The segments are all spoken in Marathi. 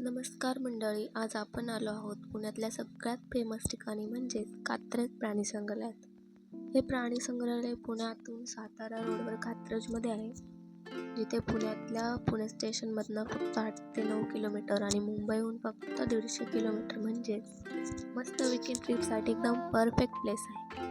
नमस्कार मंडळी आज आपण आलो आहोत पुण्यातल्या सगळ्यात फेमस ठिकाणी म्हणजेच कात्रज प्राणी संग्रहालयात. हे प्राणी संग्रहालय पुण्यातून सातारा रोडवर कात्रजमध्ये आहे जिथे पुण्यातल्या पुणे स्टेशनमधनं फक्त आठ ते नऊ किलोमीटर आणि मुंबईहून फक्त दीडशे किलोमीटर म्हणजेच मस्त विकेंड ट्रिपसाठी एकदम परफेक्ट प्लेस आहे.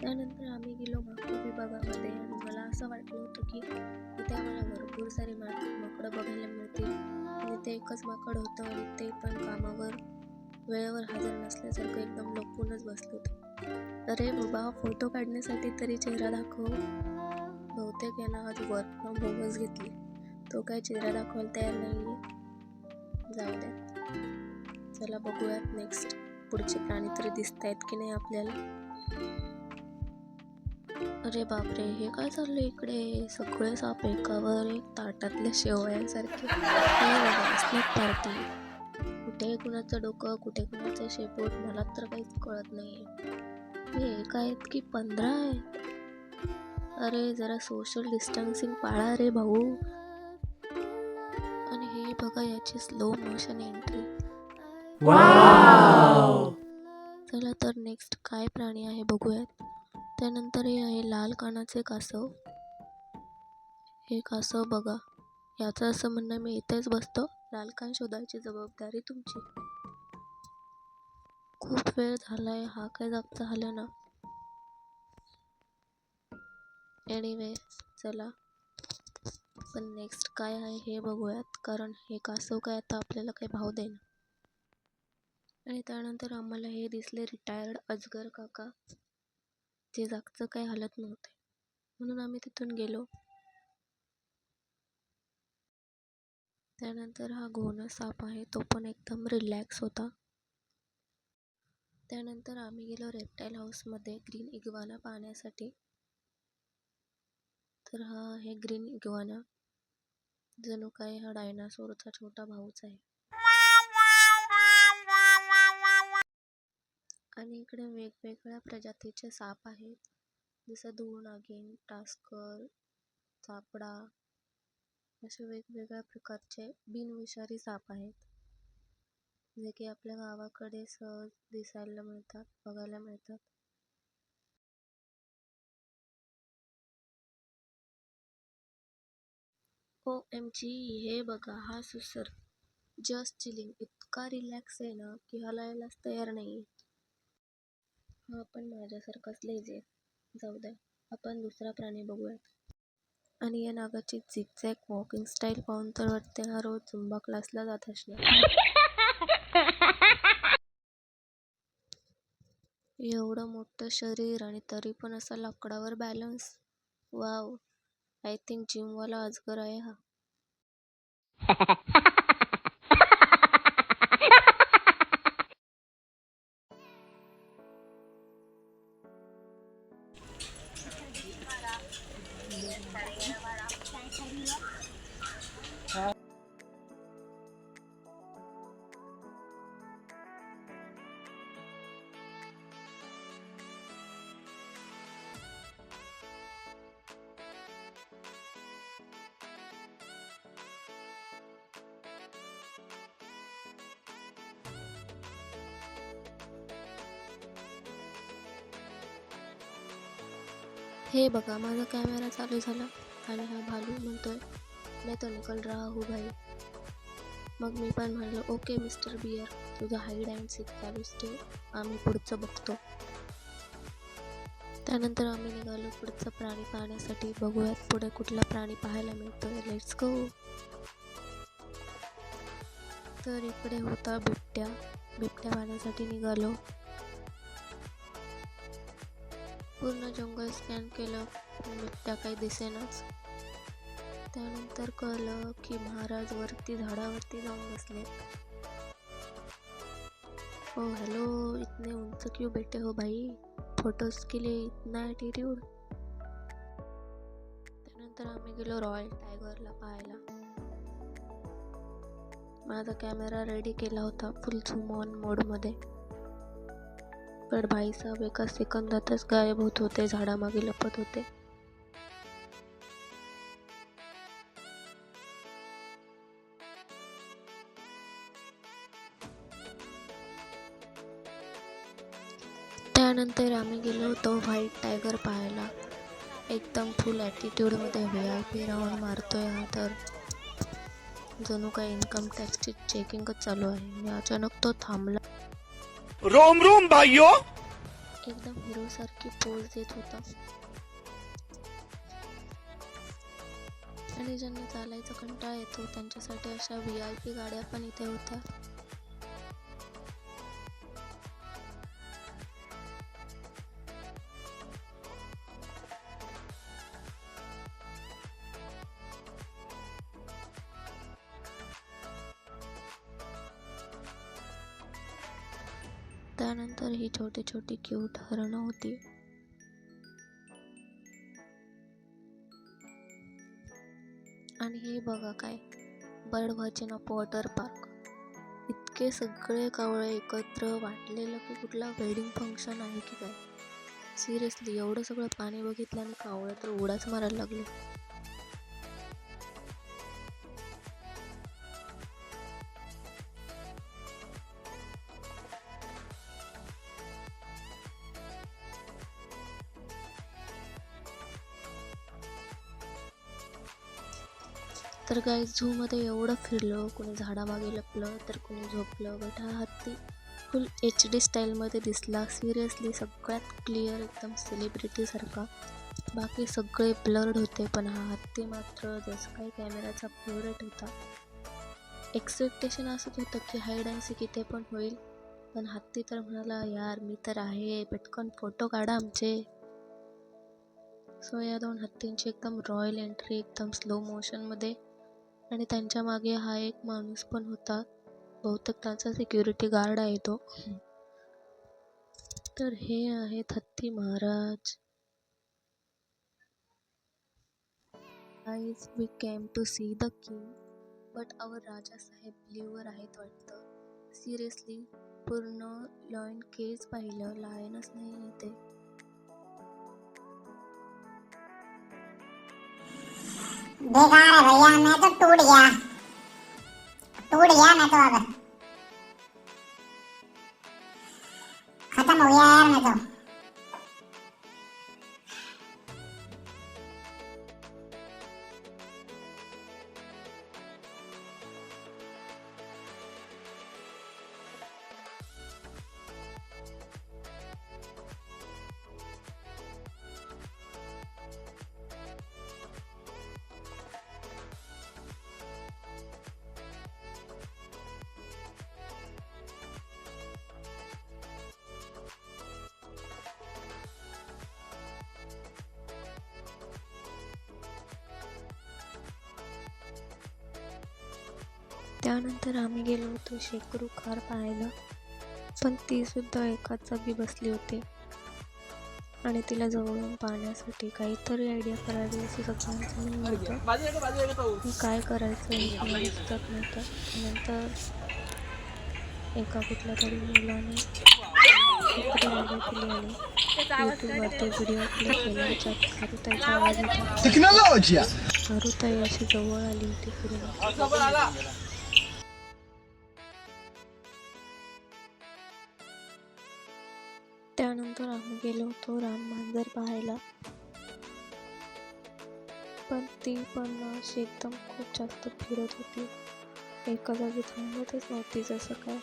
त्यानंतर आम्ही गेलो माकड विभागामध्ये आणि मला असं वाटलं होतं की इथे आम्हाला भरपूर सारे मा माकडं बघायला मिळतील. आणि ते एकच माकड होतं आणि ते पण कामावर वेळेवर हजर नसल्यासारखं एकदम लपूनच बसलं होतं. अरे बाबा फोटो काढण्यासाठी तरी चेहरा दाखव. बहुतेक यांना आज वर्क फ्रॉम होमच घेतली. तो काय चेहरा दाखवायला तयार नाही आहे जाऊ द्या चला बघूयात नेक्स्ट पुढचे प्राणी तरी दिसत आहेत की नाही आपल्याला. अरे बापरे हे काय चाललंय इकडे? सगळे साप एकावर एक ताटातल्या शेवयांसारखे. पार्टी कुठे कुणाचं डोकं कुठे कुणाचं शेपूट मला तर काहीच कळत नाही हे एक आहेत की पंधरा आहेत अरे जरा सोशल डिस्टन्सिंग पाळा रे भाऊ. आणि हे बघा याची स्लो मोशन एंट्री चला तर नेक्स्ट काय प्राणी आहे बघूयात. त्यानंतर हे आहे लाल कानाचे कासव. हे कासव बघा याचं असं म्हणणं मी इथेच बसतो. लाल कान शोधायची जबाबदारी तुमची. खूप वेळ झालाय हा काय जागचा झाला ना? एनिवे चला. पण नेक्स्ट काय आहे हे बघूयात कारण हे कासव काय आता आपल्याला काही भाव देणार आणि त्यानंतर आम्हाला हे दिसले रिटायर्ड अजगर काका. जे जागचं काही हलत नव्हते. म्हणून आम्ही तिथून गेलो. त्यानंतर हा घोणा साप आहे तो पण एकदम रिलॅक्स होता. त्यानंतर आम्ही गेलो रेप्टाईल हाऊसमध्ये ग्रीन इग्वाना पाहण्यासाठी. तर हा आहे ग्रीन इग्वाना जणू काय हा डायनासोरचा छोटा भाऊच आहे. आणि इकडे वेगवेगळ्या प्रजातीचे साप आहेत. जसं धूळ नागिन टास्कर चापडा असे वेगवेगळ्या प्रकारचे बिनविषारी साप आहेत. जे की आपल्या गावाकडे सहज दिसायला मिळतात बघायला मिळतात. ओ एम जी हे बघा हा सुसर जस्ट चिलिंग इतका रिलॅक्स आहे ना की हलायलाच तयार नाही हा पण माझ्यासारखाच लेझी आहे. जाऊ द्या आपण दुसरा प्राणी बघूयात. आणि या नागाची झिकझॅक वॉकिंग स्टाईल पाहून तर वाटते हा रोज झुंबा क्लासला जात असणार. एवढं मोठं शरीर आणि तरी पण असा लाकडावर बॅलन्स वाव आय थिंक जिमवाला अजगर आहे हा. हे बघा माझा कॅमेरा चालू झाला. आणि हा भालू म्हणतोय मी तो निकल रहा हूँ भाई मग मी पण म्हणलं ओके मिस्टर बियर तुझं हाईड अँड सीक चालूच ठेव आम्ही पुढचं बघतो. त्यानंतर आम्ही निघालो पुढचा प्राणी पाहण्यासाठी. बघूयात पुढे कुठला प्राणी पाहायला मिळतो लेट्स गो तर इकडे होता बिबट्या. बिबट्या पाहण्यासाठी निघालो. पूर्ण जंगल स्कॅन केलं. पण बिबट्या काही दिसेनाच. त्यानंतर कळलं की महाराज वरती झाडावरती जाऊन बसले. ओ हॅलो इतने उंच क्यों बैठे हो भाई? फोटोज के लिए इतना ॲटिट्यूड त्यानंतर आम्ही गेलो रॉयल टायगरला पाहायला. माझा कॅमेरा रेडी केला होता फुल झूम ऑन मोडमध्ये पण भाईसाब एका सेकंदातच गायब होत होते झाडामागे लपत होते. त्यानंतर आम्ही गेलो होतो व्हाईट टायगर पाहायला. एकदम फुल ॲटिट्यूडमध्ये व्ही आय पी राऊंड मारतोय हा तर. जणू काही इन्कम टॅक्सची चेकिंगच चालू आहे. अचानक तो थांबला. रोम रोम भाइयो एकदम हिरोसारखी पोज देत होता. आणि ज्यांना चालायचा कंटाळा येतो त्यांच्यासाठी अशा व्ही आय पी गाड्या पण इथे होत्या. त्यानंतर ही छोटी छोटी क्यूट हरणं होती. आणि हे बघा काय bird watching of water park. इतके सगळे कावळे एकत्र वाटलेलं की कुठला वेडिंग फंक्शन आहे की काय. सिरियसली एवढं सगळं पाणी बघितलं आणि कावळे तर उडाच मारायला लागले. तर काय झूमध्ये एवढं फिरलो कोणी झाडामागे लपलं तर कोणी झोपलं बट हा हत्ती फुल एच डी स्टाईलमध्ये दिसला. सिरियसली सगळ्यात क्लिअर एकदम सेलिब्रिटीसारखा बाकी सगळे ब्लर्ड होते पण हा हत्ती मात्र जसं काही कॅमेराचा फेवरेट होता. एक्सपेक्टेशन असंच होतं की हाईड अँड सीक इथे पण होईल. पण हत्ती तर म्हणाला यार मी तर आहे. पटकन फोटो काढा आमचे. सो या दोन हत्तींची एकदम रॉयल एंट्री एकदम स्लो मोशनमध्ये आणि त्यांच्या मागे हा एक माणूस पण होता. बहुतेक त्यांचा सिक्युरिटी गार्ड आहे तो. तर हे आहेत हत्ती महाराज. Guys, we came to see the king but our राजा साहेब लिव्हर आहेत वाटतं. सिरियसली पूर्ण लॉयन केस पाहिलं. लायनच नाही ते. बेकार है भैया मैं तो टूट गया। टूट गया मैं तो अब। खत्म हो गया यार मैं तो। त्यानंतर आम्ही गेलो होतो शेकरू कार पाहायला. पण ती सुद्धा एकाच जागी बसली होती. आणि तिला जवळून पाहण्यासाठी काहीतरी आयडिया करावी असं सगळ्यांचं काय करायचं हे काही सुचत नव्हतं. नंतर एका कुठल्या तरी मुलाने टेक्नोलॉजी अशी जवळ आली होती फिरून. त्यानंतर आम्ही गेलो होतो राम मांजर पाहायला. पण ती पण अशी एकदम खूप जास्त फिरत होती. एका जागी थांबतच नव्हती जसं काय.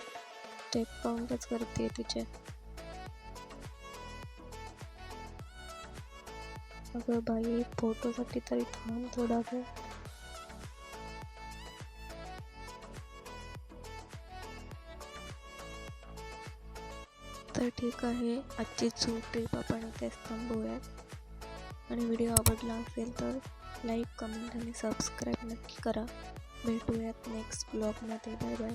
ते काउंटच करते तिचे. अगं बाई फोटोसाठी तरी थांब थोडा वेळ. तर ठीक आहे. आजची झू ट्रिप आपण इथेच थांबूयात आणि व्हिडिओ आवडला असेल तर लाईक कमेंट आणि सबस्क्राईब नक्की करा. भेटूयात नेक्स्ट ब्लॉगमध्ये बाय बाय